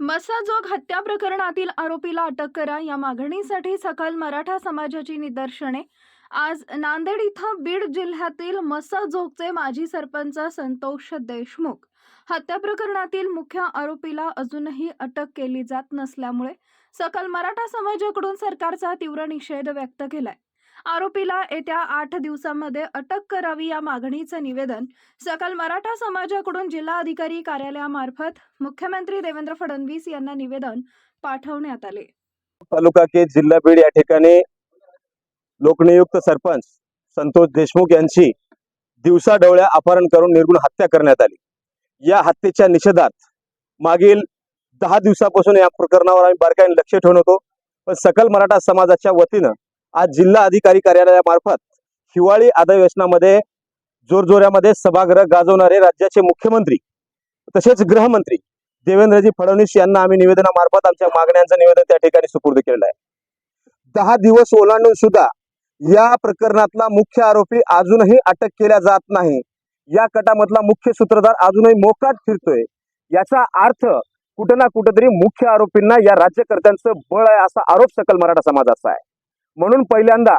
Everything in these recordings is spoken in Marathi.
मसाजोग हत्या प्रकरणातील आरोपीला अटक करा. या मागणीसाठी सकल मराठा समाजाची निदर्शने. आज नांदेड इथं बीड जिल्ह्यातील मसाजोगचे माजी सरपंच संतोष देशमुख. हत्या प्रकरणातील मुख्य आरोपीला अजूनही अटक केली जात नसल्यामुळे सकल मराठा समाजाकडून सरकारचा तीव्र निषेध व्यक्त केलाय. आरोपीला येत्या आठ दिवसांमध्ये अटक करावी या मागणीचं निवेदन सकल मराठा समाजाकडून जिल्हाधिकारी कार्यालयामार्फत मुख्यमंत्री देवेंद्र फडणवीस यांना निवेदन पाठवण्यात आले. तालुका के जिल्हा बीड या ठिकाणी लोकनियुक्त सरपंच संतोष देशमुख यांची दिवसा डोळ्या अपहरण करून निर्गुण हत्या करण्यात आली. या हत्येच्या निषेधात मागील दहा दिवसापासून या प्रकरणावर आम्ही बारकाईने लक्ष ठेवून होतो. पण सकल मराठा समाजाच्या वतीनं आज जिल्हा अधिकारी कार्यालयामार्फत हिवाळी अधिवेशनामध्ये जोरजोऱ्यामध्ये सभागृह गाजवणारे राज्याचे मुख्यमंत्री तसेच गृहमंत्री देवेंद्रजी फडणवीस यांना आम्ही निवेदनामार्फत आमच्या मागण्यांचं निवेदन त्या ठिकाणी सुपूर्द केलेलं आहे. दहा दिवस ओलांडून सुद्धा या प्रकरणातला मुख्य आरोपी अजूनही अटक केल्या जात नाही. या कटामधला मुख्य सूत्रधार अजूनही मोकाट फिरतोय. याचा अर्थ कुठं ना कुठंतरी मुख्य आरोपींना या राज्यकर्त्यांचं बळ आहे असा आरोप सकल मराठा समाजाचा आहे. म्हणून पहिल्यांदा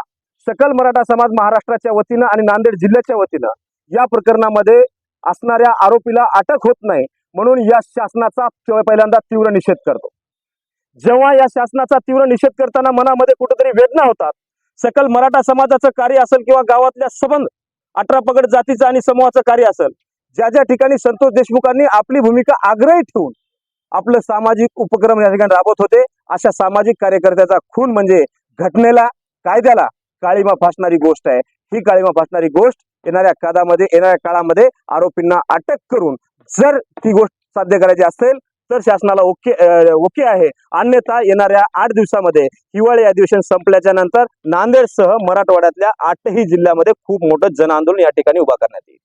सकल मराठा समाज महाराष्ट्राच्या वतीनं आणि नांदेड जिल्ह्याच्या वतीनं या प्रकरणामध्ये असणाऱ्या आरोपीला अटक होत नाही म्हणून या शासनाचा पहिल्यांदा तीव्र निषेध करतो. जेव्हा या शासनाचा तीव्र निषेध करताना मनामध्ये कुठेतरी वेदना होतात सकल मराठा समाजाचं कार्य असेल किंवा गावातल्या सबंध अठरा पगड जातीचं आणि समूहाचं कार्य असेल ज्या ज्या ठिकाणी संतोष देशमुखांनी आपली भूमिका आग्रही ठेवून आपलं सामाजिक उपक्रम या ठिकाणी राबवत होते अशा सामाजिक कार्यकर्त्याचा खून म्हणजे घटनेला कायद्याला काळीमा फासणारी गोष्ट आहे. ही काळीमा फासणारी गोष्ट येणाऱ्या काळामध्ये येणाऱ्या काळामध्ये आरोपींना अटक करून जर ती गोष्ट साध्य करायची असेल तर शासनाला ओके ओके आहे. अन्यथा येणाऱ्या आठ दिवसामध्ये हिवाळी अधिवेशन संपल्याच्या नंतर नांदेडसह मराठवाड्यातल्या आठही जिल्ह्यामध्ये खूप मोठं जन आंदोलन या ठिकाणी उभा करण्यात येईल.